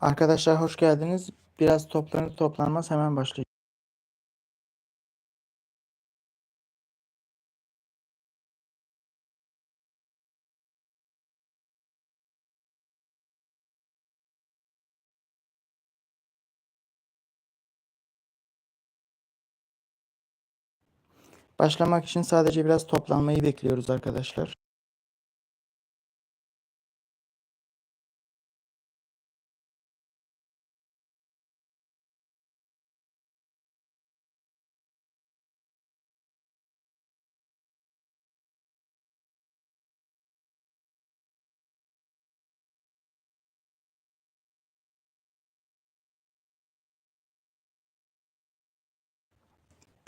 Arkadaşlar hoş geldiniz. Biraz toplanır toplanmaz hemen başlayacağız. Başlamak için sadece biraz toplanmayı bekliyoruz arkadaşlar.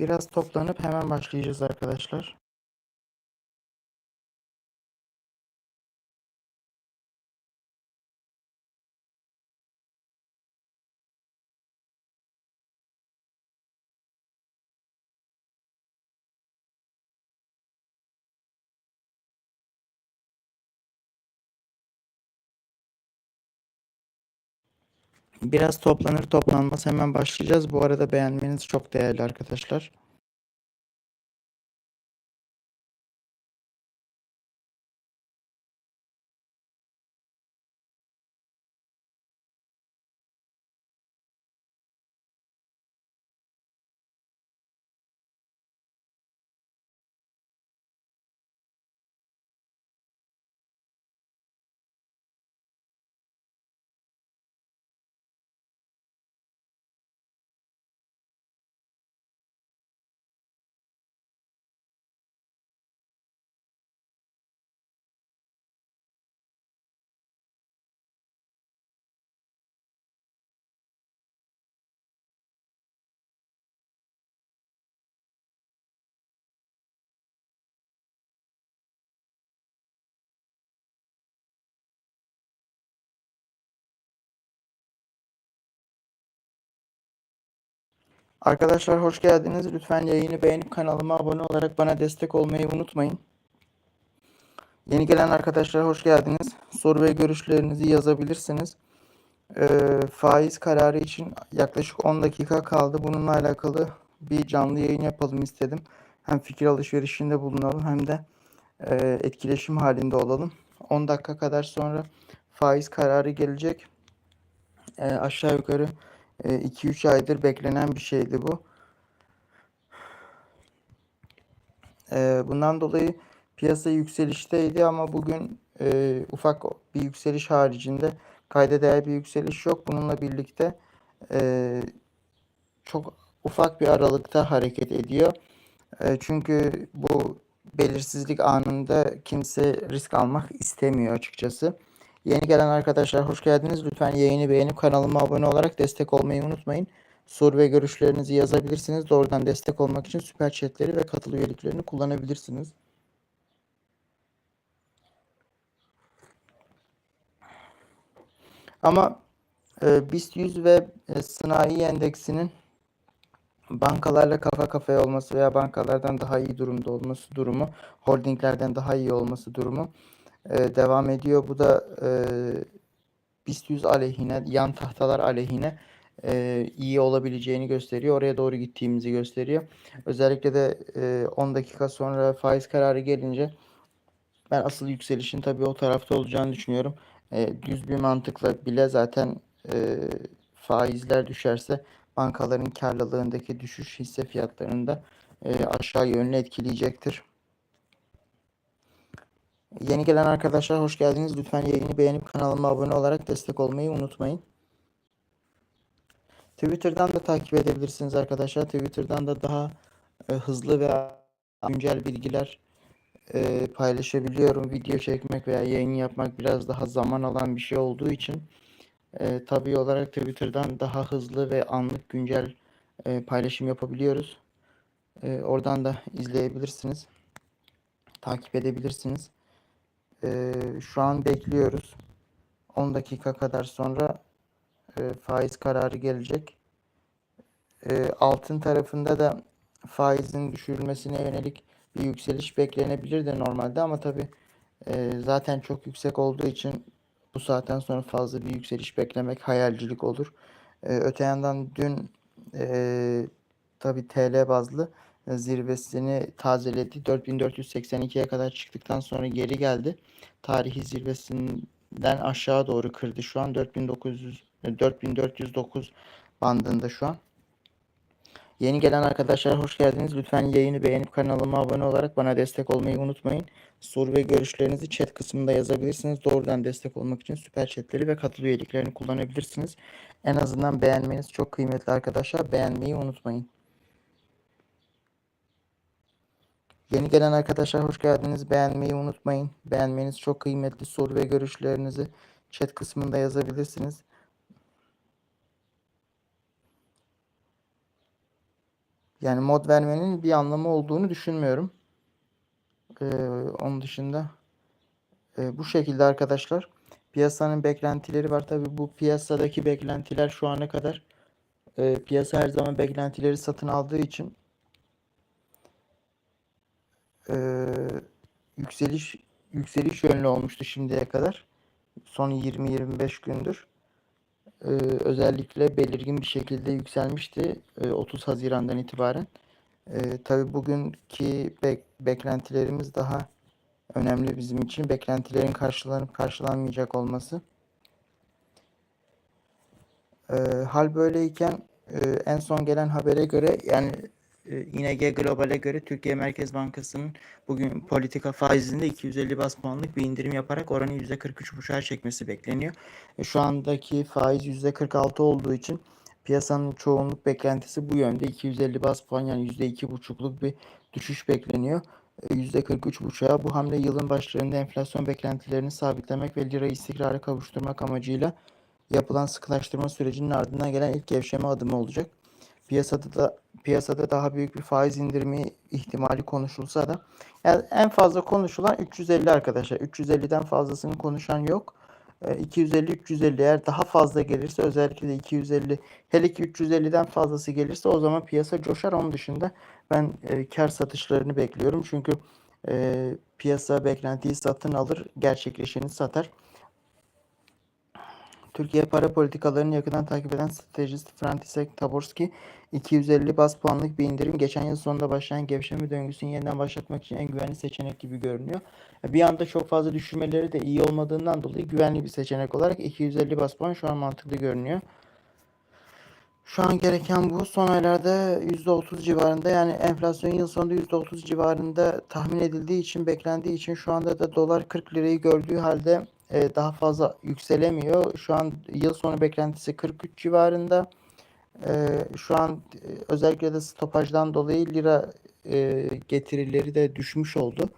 Biraz toplanıp hemen başlayacağız arkadaşlar. Biraz toplanır toplanmaz hemen başlayacağız. Bu arada beğenmeniz çok değerli arkadaşlar. Arkadaşlar hoş geldiniz. Lütfen yayını beğenip kanalıma abone olarak bana destek olmayı unutmayın. Yeni gelen arkadaşlar hoş geldiniz. Soru ve görüşlerinizi yazabilirsiniz. Ee, faiz kararı için yaklaşık 10 dakika kaldı. Bununla alakalı bir canlı yayın yapalım istedim. Hem fikir alışverişinde bulunalım hem de e, etkileşim halinde olalım. 10 dakika kadar sonra faiz kararı gelecek. E, aşağı yukarı 2-3 aydır beklenen bir şeydi bu. E, bundan dolayı piyasa yükselişteydi ama bugün e, ufak bir yükseliş haricinde kayda değer bir yükseliş yok. Bununla birlikte e, çok ufak bir aralıkta hareket ediyor. E, çünkü bu belirsizlik anında kimse risk almak istemiyor açıkçası. Yeni gelen arkadaşlar hoş geldiniz. Lütfen yayını beğenip kanalıma abone olarak destek olmayı unutmayın. Soru ve görüşlerinizi yazabilirsiniz. Doğrudan destek olmak için süper chatleri ve katıl üyeliklerini kullanabilirsiniz. Ama e, BIST 100 ve e, sanayi endeksinin bankalarla kafa kafaya olması veya bankalardan daha iyi durumda olması durumu, holdinglerden daha iyi olması durumu e, devam ediyor. Bu da e, BIST 100 aleyhine, yan tahtalar aleyhine e, iyi olabileceğini gösteriyor. Oraya doğru gittiğimizi gösteriyor. Özellikle de e, 10 dakika sonra faiz kararı gelince ben asıl yükselişin tabii o tarafta olacağını düşünüyorum. E, düz bir mantıkla bile zaten e, faizler düşerse bankaların karlılığındaki düşüş hisse fiyatlarında e, aşağı yönlü etkileyecektir. Yeni gelen arkadaşlar hoş geldiniz. Lütfen yayını beğenip kanalıma abone olarak destek olmayı unutmayın. Twitter'dan da takip edebilirsiniz arkadaşlar. Twitter'dan da daha e, hızlı ve güncel bilgiler e, paylaşabiliyorum. Video çekmek veya yayın yapmak biraz daha zaman alan bir şey olduğu için e, tabii olarak Twitter'dan daha hızlı ve anlık güncel e, paylaşım yapabiliyoruz. E, oradan da izleyebilirsiniz. Takip edebilirsiniz. E, şu an bekliyoruz. 10 dakika kadar sonra e, faiz kararı gelecek. E, altın tarafında da faizin düşürülmesine yönelik bir yükseliş beklenebilirdi normalde ama tabi e, zaten çok yüksek olduğu için bu saatten sonra fazla bir yükseliş beklemek hayalcilik olur. Ee, öte yandan dün e, tabii TL bazlı e, zirvesini tazeledi. 4482'ye kadar çıktıktan sonra geri geldi. Tarihi zirvesinden aşağı doğru kırdı. Şu an 4900 e, 4409 bandında şu an. Yeni gelen arkadaşlar hoş geldiniz. Lütfen yayını beğenip kanalıma abone olarak bana destek olmayı unutmayın. Soru ve görüşlerinizi chat kısmında yazabilirsiniz. Doğrudan destek olmak için süper chatleri ve katıl üyeliklerini kullanabilirsiniz. En azından beğenmeniz çok kıymetli arkadaşlar. Beğenmeyi unutmayın. Yeni gelen arkadaşlar hoş geldiniz. Beğenmeyi unutmayın. Beğenmeniz çok kıymetli. Soru ve görüşlerinizi chat kısmında yazabilirsiniz. Yani mod vermenin bir anlamı olduğunu düşünmüyorum. Ee, onun dışında e, bu şekilde arkadaşlar piyasanın beklentileri var. Tabi bu piyasadaki beklentiler şu ana kadar e, piyasa her zaman beklentileri satın aldığı için e, yükseliş yükseliş yönlü olmuştu şimdiye kadar. Son 20-25 gündür. Ee, özellikle belirgin bir şekilde yükselmişti e, 30 Haziran'dan itibaren. E, tabii bugünkü bek beklentilerimiz daha önemli bizim için. Beklentilerin karşılanıp karşılanmayacak olması. E, hal böyleyken e, en son gelen habere göre yani e, ING Global'e göre Türkiye Merkez Bankası'nın bugün politika faizinde 250 bas puanlık bir indirim yaparak oranı %43,5'a çekmesi bekleniyor. E, şu andaki faiz %46 olduğu için piyasanın çoğunluk beklentisi bu yönde. 250 bas puan yani %2,5'luk bir düşüş bekleniyor. E, %43,5'a bu hamle yılın başlarında enflasyon beklentilerini sabitlemek ve lirayı istikrara kavuşturmak amacıyla yapılan sıkılaştırma sürecinin ardından gelen ilk gevşeme adımı olacak. Piyasada da piyasada daha büyük bir faiz indirimi ihtimali konuşulsa da yani en fazla konuşulan 350 arkadaşlar. 350'den fazlasını konuşan yok. 250 350 eğer daha fazla gelirse özellikle de 250 hele ki 350'den fazlası gelirse o zaman piyasa coşar. Onun dışında ben e, kar satışlarını bekliyorum. Çünkü e, piyasa beklentiyi satın alır, gerçekleşeni satar. Türkiye para politikalarını yakından takip eden stratejist František Taborski 250 bas puanlık bir indirim geçen yıl sonunda başlayan gevşeme döngüsünü yeniden başlatmak için en güvenli seçenek gibi görünüyor. Bir anda çok fazla düşürmeleri de iyi olmadığından dolayı güvenli bir seçenek olarak 250 bas puan şu an mantıklı görünüyor. Şu an gereken bu. Son aylarda %30 civarında yani enflasyon yıl sonunda %30 civarında tahmin edildiği için beklendiği için şu anda da dolar 40 lirayı gördüğü halde e, daha fazla yükselemiyor. Şu an yıl sonu beklentisi 43 civarında. E, şu an e, özellikle de stopajdan dolayı lira getirileri de düşmüş oldu.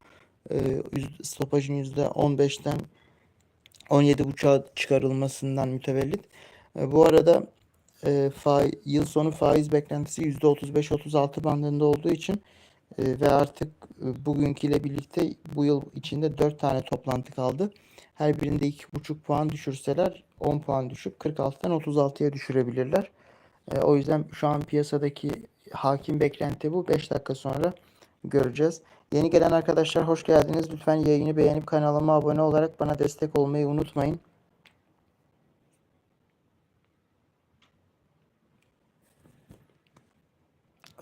Stopajın %15'ten 17,5'a çıkarılmasından mütevellit. Bu arada yıl sonu faiz beklentisi %35-36 bandında olduğu için e, ve artık e, bugünküyle birlikte bu yıl içinde 4 tane toplantı kaldı. Her birinde 2,5 puan düşürseler 10 puan düşüp 46'dan 36'ya düşürebilirler. E, o yüzden şu an piyasadaki hakim beklenti bu. 5 dakika sonra göreceğiz. Yeni gelen arkadaşlar hoş geldiniz. Lütfen yayını beğenip kanalıma abone olarak bana destek olmayı unutmayın.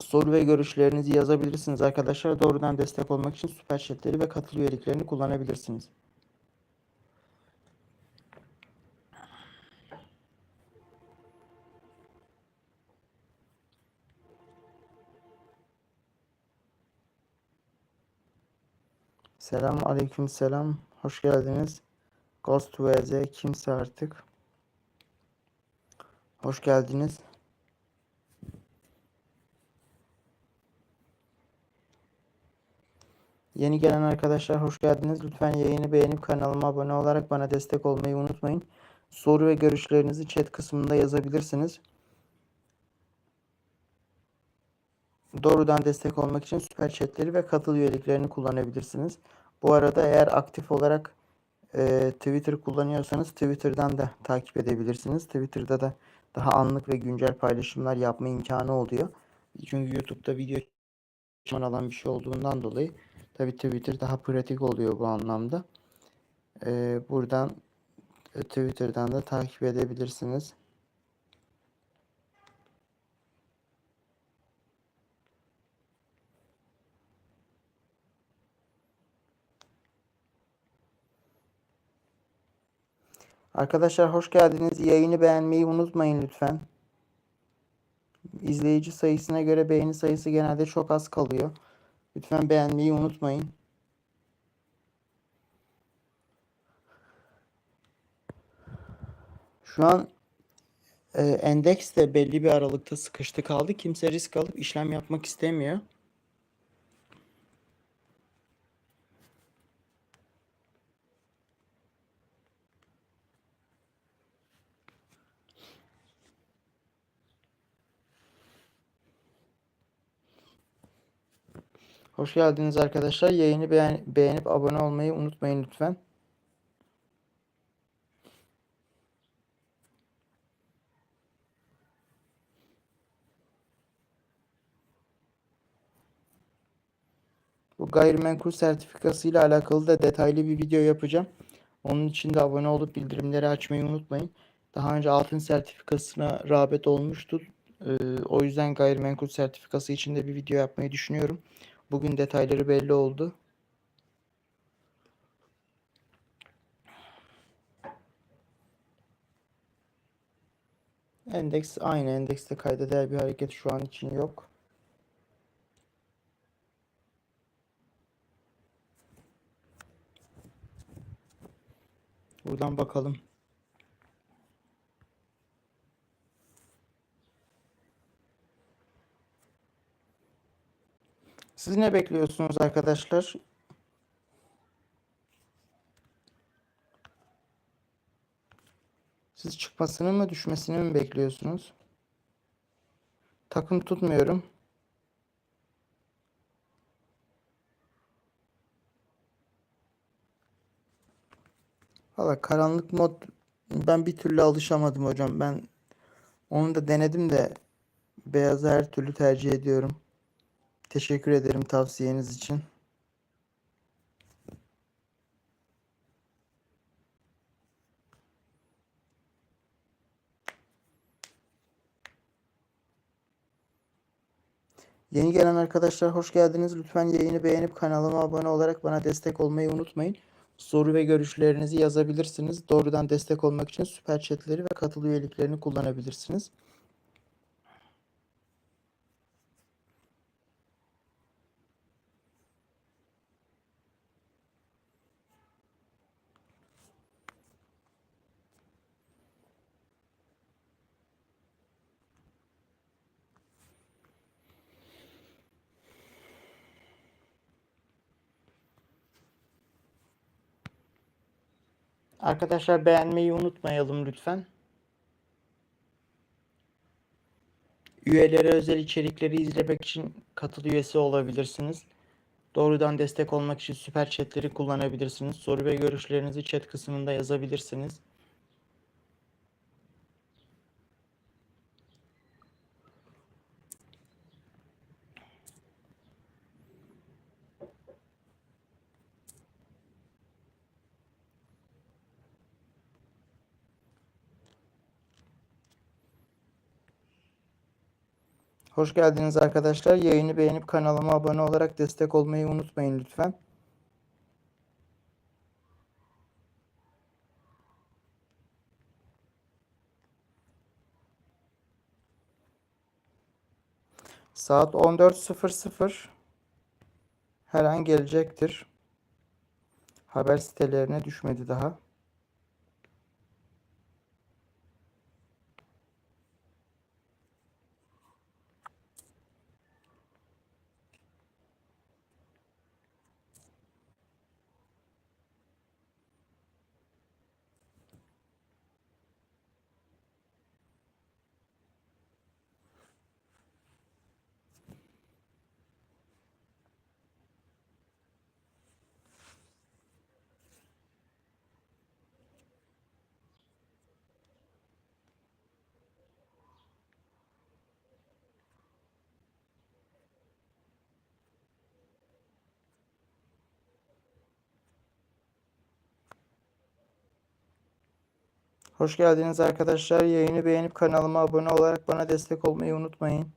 Soru ve görüşlerinizi yazabilirsiniz arkadaşlar. Doğrudan destek olmak için süper chatleri ve katıl üyeliklerini kullanabilirsiniz. Selam aleyküm selam. Hoş geldiniz. Ghost VZ kimse artık. Hoş geldiniz. Yeni gelen arkadaşlar hoş geldiniz. Lütfen yayını beğenip kanalıma abone olarak bana destek olmayı unutmayın. Soru ve görüşlerinizi chat kısmında yazabilirsiniz. Doğrudan destek olmak için süper chatleri ve katıl üyeliklerini kullanabilirsiniz. Bu arada eğer aktif olarak e, Twitter kullanıyorsanız Twitter'dan da takip edebilirsiniz. Twitter'da da daha anlık ve güncel paylaşımlar yapma imkanı oluyor. Çünkü YouTube'da video alan bir şey olduğundan dolayı tabii Twitter daha pratik oluyor bu anlamda. E, buradan e, Twitter'dan da takip edebilirsiniz. Arkadaşlar hoş geldiniz. Yayını beğenmeyi unutmayın lütfen. İzleyici sayısına göre beğeni sayısı genelde çok az kalıyor. Lütfen beğenmeyi unutmayın. Şu an e, endeks de belli bir aralıkta sıkıştı kaldı. Kimse risk alıp işlem yapmak istemiyor. Hoş geldiniz arkadaşlar. Yayını beğen beğenip abone olmayı unutmayın lütfen. Bu gayrimenkul sertifikası ile alakalı da detaylı bir video yapacağım. Onun için de abone olup bildirimleri açmayı unutmayın. Daha önce altın sertifikasına rağbet olmuştu. Ee, o yüzden gayrimenkul sertifikası için de bir video yapmayı düşünüyorum. Bugün detayları belli oldu. Endeks aynı. Endekste kayda değer bir hareket şu an için yok. Buradan bakalım. Siz ne bekliyorsunuz arkadaşlar? Siz çıkmasını mı düşmesini mi bekliyorsunuz? Takım tutmuyorum. Valla karanlık mod ben bir türlü alışamadım hocam. Ben onu da denedim de beyazı her türlü tercih ediyorum. Teşekkür ederim tavsiyeniz için. Yeni gelen arkadaşlar hoş geldiniz. Lütfen yayını beğenip kanalıma abone olarak bana destek olmayı unutmayın. Soru ve görüşlerinizi yazabilirsiniz. Doğrudan destek olmak için süper chatleri ve katıl üyeliklerini kullanabilirsiniz. Arkadaşlar beğenmeyi unutmayalım lütfen. Üyelere özel içerikleri izlemek için katıl üyesi olabilirsiniz. Doğrudan destek olmak için süper chatleri kullanabilirsiniz. Soru ve görüşlerinizi chat kısmında yazabilirsiniz. Hoş geldiniz arkadaşlar. Yayını beğenip kanalıma abone olarak destek olmayı unutmayın lütfen. Saat 14.00 her an gelecektir. Haber sitelerine düşmedi daha. Hoş geldiniz arkadaşlar. Yayını beğenip kanalıma abone olarak bana destek olmayı unutmayın.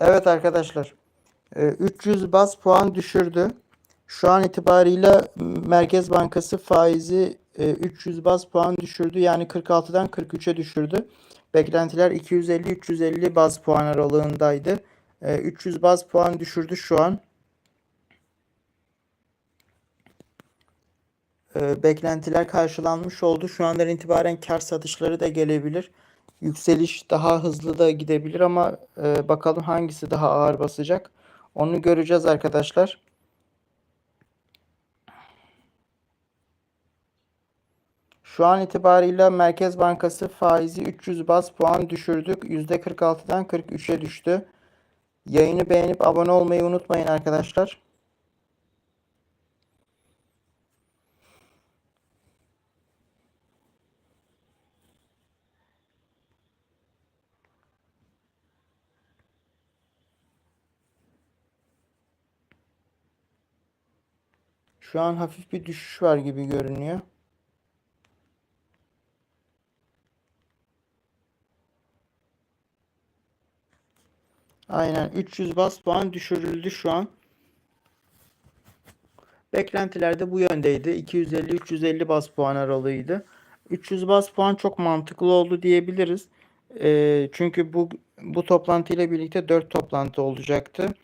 Evet arkadaşlar. e, 300 baz puan düşürdü. Şu an itibariyle Merkez Bankası faizi e, 300 baz puan düşürdü. Yani 46'dan 43'e düşürdü. Beklentiler 250-350 baz puan aralığındaydı. E, 300 baz puan düşürdü şu an. E, Beklentiler karşılanmış oldu. Şu andan itibaren kar satışları da gelebilir. Yükseliş daha hızlı da gidebilir ama e, bakalım hangisi daha ağır basacak. Onu göreceğiz arkadaşlar. Şu an itibariyle Merkez Bankası faizi 300 baz puan düşürdük. %46'dan 43'e düştü. Yayını beğenip abone olmayı unutmayın arkadaşlar. Şu an hafif bir düşüş var gibi görünüyor. Aynen 300 bas puan düşürüldü şu an. Beklentiler de bu yöndeydi. 250-350 bas puan aralığıydı. 300 bas puan çok mantıklı oldu diyebiliriz. Ee, çünkü bu bu toplantı ile birlikte 4 toplantı olacaktı.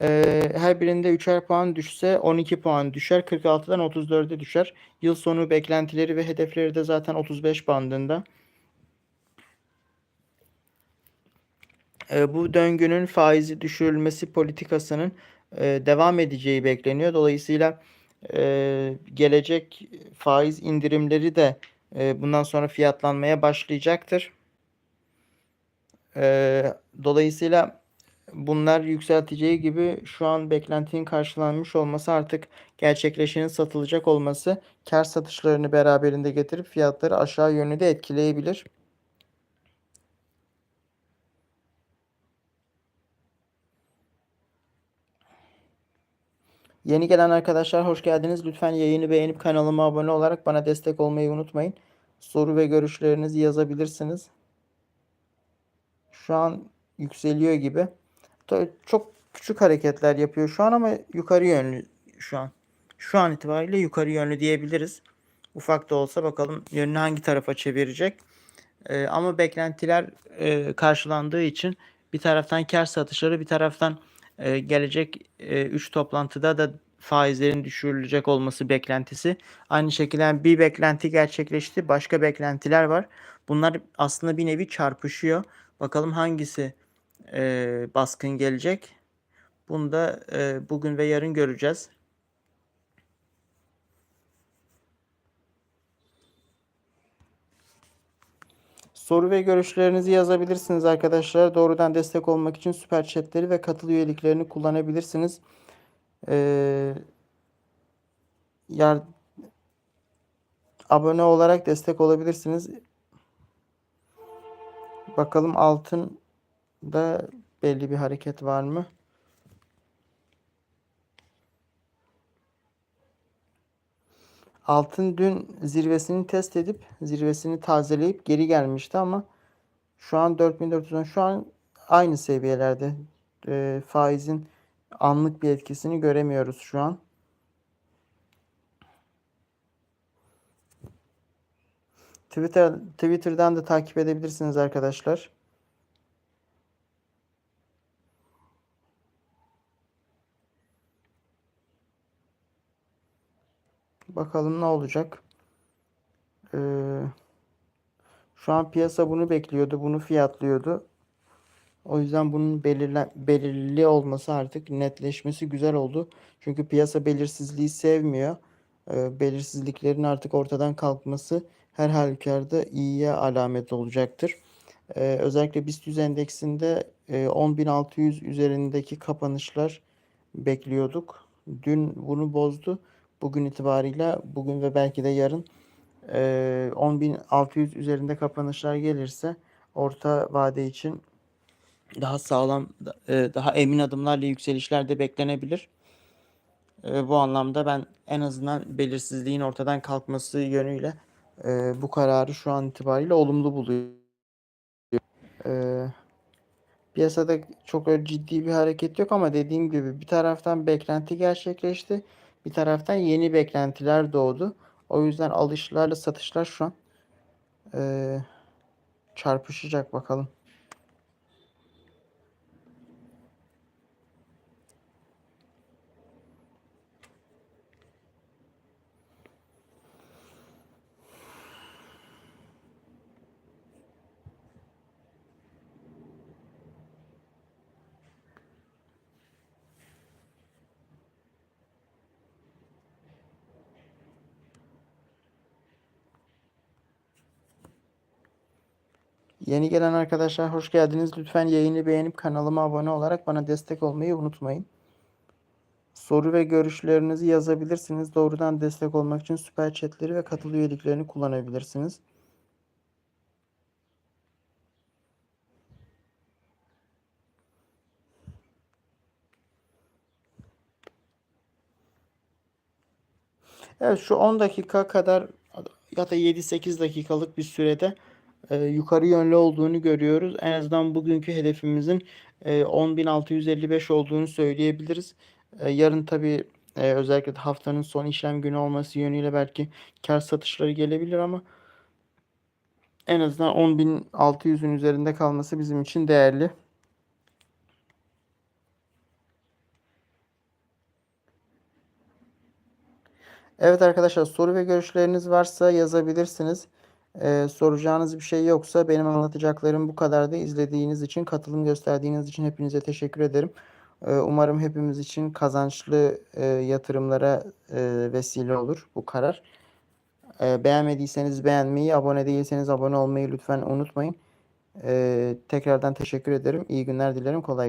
Ee, her birinde 3'er puan düşse 12 puan düşer. 46'dan 34'e düşer. Yıl sonu beklentileri ve hedefleri de zaten 35 bandında. Ee, bu döngünün faizi düşürülmesi politikasının e, devam edeceği bekleniyor. Dolayısıyla e, gelecek faiz indirimleri de e, bundan sonra fiyatlanmaya başlayacaktır. E, dolayısıyla bunlar yükselteceği gibi şu an beklentinin karşılanmış olması artık gerçekleşenin satılacak olması kar satışlarını beraberinde getirip fiyatları aşağı yönlü de etkileyebilir. Yeni gelen arkadaşlar hoş geldiniz. Lütfen yayını beğenip kanalıma abone olarak bana destek olmayı unutmayın. Soru ve görüşlerinizi yazabilirsiniz. Şu an yükseliyor gibi. Çok küçük hareketler yapıyor şu an ama yukarı yönlü şu an. Şu an itibariyle yukarı yönlü diyebiliriz. Ufak da olsa bakalım yönünü hangi tarafa çevirecek. Ee, ama beklentiler e, karşılandığı için bir taraftan kar satışları bir taraftan e, gelecek 3 e, toplantıda da faizlerin düşürülecek olması beklentisi. Aynı şekilde bir beklenti gerçekleşti. Başka beklentiler var. Bunlar aslında bir nevi çarpışıyor. Bakalım hangisi e, baskın gelecek. Bunu da e, bugün ve yarın göreceğiz. Soru ve görüşlerinizi yazabilirsiniz arkadaşlar. Doğrudan destek olmak için süper chatleri ve katıl üyeliklerini kullanabilirsiniz. Ee, yar, abone olarak destek olabilirsiniz. Bakalım altın da belli bir hareket var mı? Altın dün zirvesini test edip zirvesini tazeleyip geri gelmişti ama şu an 4410 şu an aynı seviyelerde e, faizin anlık bir etkisini göremiyoruz şu an. Twitter Twitter'dan da takip edebilirsiniz arkadaşlar. Bakalım ne olacak. Ee, şu an piyasa bunu bekliyordu. Bunu fiyatlıyordu. O yüzden bunun belirlen belirli olması artık netleşmesi güzel oldu. Çünkü piyasa belirsizliği sevmiyor. Ee, belirsizliklerin artık ortadan kalkması her halükarda iyiye alamet olacaktır. Ee, özellikle BIST 100 endeksinde e, 10.600 üzerindeki kapanışlar bekliyorduk. Dün bunu bozdu. Bugün itibarıyla bugün ve belki de yarın e, 10.600 üzerinde kapanışlar gelirse orta vade için daha sağlam, e, daha emin adımlarla yükselişler de beklenebilir. E, Bu anlamda ben en azından belirsizliğin ortadan kalkması yönüyle e, bu kararı şu an itibariyle olumlu buluyorum. E, Piyasada çok ciddi bir hareket yok ama dediğim gibi bir taraftan beklenti gerçekleşti. Bir taraftan yeni beklentiler doğdu. O yüzden alışlarla satışlar şu an e, çarpışacak bakalım. Yeni gelen arkadaşlar hoş geldiniz. Lütfen yayını beğenip kanalıma abone olarak bana destek olmayı unutmayın. Soru ve görüşlerinizi yazabilirsiniz. Doğrudan destek olmak için süper chatleri ve katıl üyeliklerini kullanabilirsiniz. Evet şu 10 dakika kadar ya da 7-8 dakikalık bir sürede e, yukarı yönlü olduğunu görüyoruz. En azından bugünkü hedefimizin e, 10.655 olduğunu söyleyebiliriz. E, yarın tabii e, özellikle haftanın son işlem günü olması yönüyle belki kar satışları gelebilir ama en azından 10.600'ün üzerinde kalması bizim için değerli. Evet arkadaşlar soru ve görüşleriniz varsa yazabilirsiniz. Ee, soracağınız bir şey yoksa benim anlatacaklarım bu kadardı. İzlediğiniz için, katılım gösterdiğiniz için hepinize teşekkür ederim. Ee, umarım hepimiz için kazançlı e, yatırımlara e, vesile olur bu karar. Ee, beğenmediyseniz beğenmeyi, abone değilseniz abone olmayı lütfen unutmayın. Ee, tekrardan teşekkür ederim. İyi günler dilerim. Kolay